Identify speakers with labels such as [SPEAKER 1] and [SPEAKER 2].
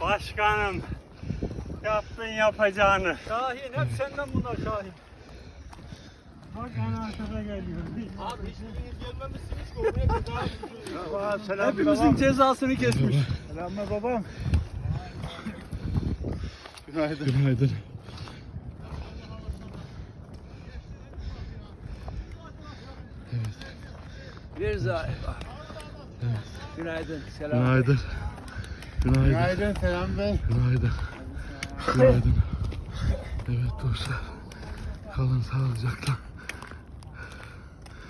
[SPEAKER 1] Başkanım yaptın yapacağını.
[SPEAKER 2] Şahin hep senden bunlar Şahin.
[SPEAKER 1] Bak en arkada geliyor.
[SPEAKER 2] Abi hiçbiriniz gelmemişsiniz ki oraya
[SPEAKER 1] kadar.
[SPEAKER 2] Hepimizin babam. cezasını kesmiş.
[SPEAKER 1] Selamlar babam. Günaydın.
[SPEAKER 3] Günaydın.
[SPEAKER 2] Bir zahir. Günaydın. Selam.
[SPEAKER 3] Günaydın. Günaydın.
[SPEAKER 1] Günaydın Selam Bey.
[SPEAKER 3] Günaydın. Günaydın. Evet dostlar. Kalın sağlıcakla.